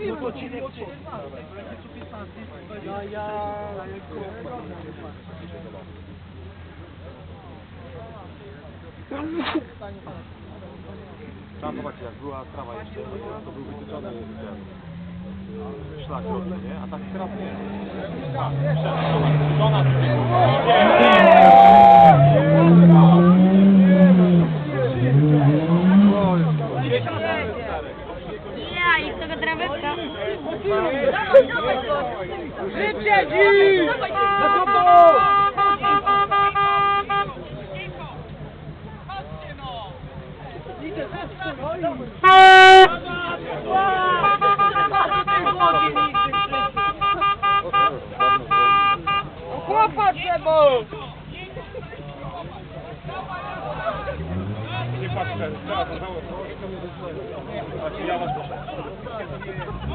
mówimy, to ci nie Ja, ja... Tam zobaczcie, jak była sprawa jeszcze, to, to był wytyczony ten, szlak rodny, nie? A tak teraz nie. Wyprzedzi! Na Chłopak trzeba! Nie patrzę, teraz, ja was proszę. Thank you.